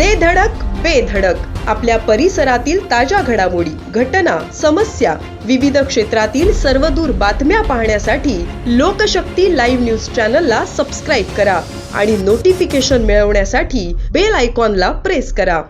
दे धडक बेधडक आपल्या परिसरातील ताज्या घडामोडी घटना समस्या विविध क्षेत्रातील सर्वदूर बातम्या पाहण्यासाठी लोकशक्ती लाईव्ह न्यूज चॅनलला सबस्क्राईब करा आणि नोटिफिकेशन मिळवण्यासाठी बेल आयकॉनला प्रेस करा.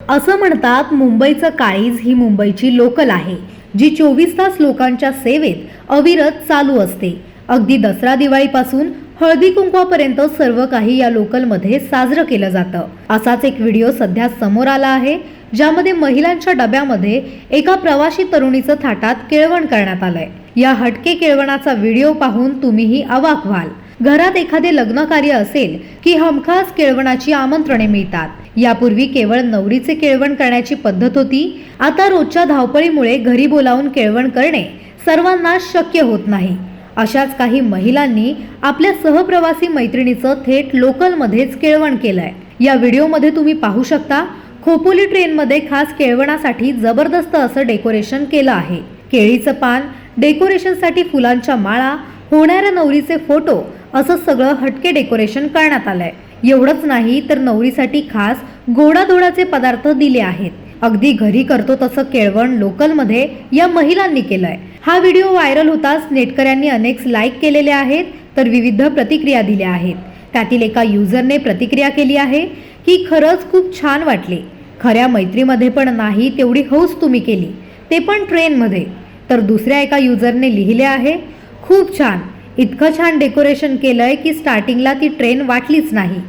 असं म्हणतात मुंबईचं काळीज ही मुंबईची लोकल आहे जी चोवीस तास लोकांच्या सेवेत अविरत चालू असते. अगदी दसरा दिवाळीपासून हळदी कुंकवापर्यंत सर्व काही या लोकलमध्ये साजरं केलं जातं. असाच एक व्हिडिओ सध्या समोर आला आहे ज्यामध्ये महिलांच्या डब्यामध्ये एका प्रवाशी तरुणीचं थाटात केळवण करण्यात आलंय. या हटके केळवणाचा व्हिडिओ पाहून तुम्हीही अवाक व्हाल. घरात एखादे लग्न कार्य असेल की हमखास केळवणाची आमंत्रणे मिळतात. यापूर्वी केवळ नवरीचे केळवण करण्याची पद्धत होती आता रोजच्या धावपळीमुळे घरी बोलावून केळवण करणे सर्वांना शक्य होत नाही. अशाच काही महिलांनी आपल्या सहप्रवासी मैत्रिणीचं थेट लोकलमध्येच केळवण केलंय. या व्हिडिओमध्ये तुम्ही पाहू शकता खोपोली ट्रेनमध्ये खास केळवणासाठी जबरदस्त असं डेकोरेशन केलं आहे. केळीचं पान डेकोरेशनसाठी फुलांच्या माळा होणाऱ्या नवरीचे फोटो असं सगळं हटके डेकोरेशन करण्यात आलंय. एवढंच नाही तर नवरीसाठी खास गोडाधोडाचे पदार्थ दिले आहेत. अगदी घरी करतो तसं केळवण लोकलमध्ये या महिलांनी केलंय. हा व्हिडिओ व्हायरल होताच नेटकऱ्यांनी अनेक लाईक केलेले आहेत तर विविध प्रतिक्रिया दिल्या आहेत. त्यातील एका युजरने प्रतिक्रिया केली आहे की खरंच खूप छान वाटले. खऱ्या मैत्रीमध्ये पण नाही तेवढी हौस तुम्ही केली. ते पण ट्रेनमध्ये. तर दुसऱ्या एका युजरने लिहिले आहे खूप छान. इतकं छान डेकोरेशन केलंय की स्टार्टिंगला ती ट्रेन वाटलीच नाही.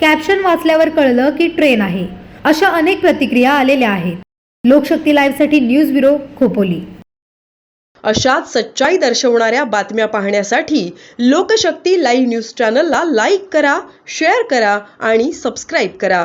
कॅप्शन वाचल्यावर कळलं की ट्रेन आहे. अशा अनेक प्रतिक्रिया आलेल्या आहेत. लोकशक्ती लाईव्हसाठी न्यूज ब्युरो खोपोली. अशाच सच्चाई दर्शवणाऱ्या बातम्या पाहण्यासाठी लोकशक्ती लाईव्ह न्यूज चॅनलला लाईक करा शेअर करा आणि सबस्क्राईब करा.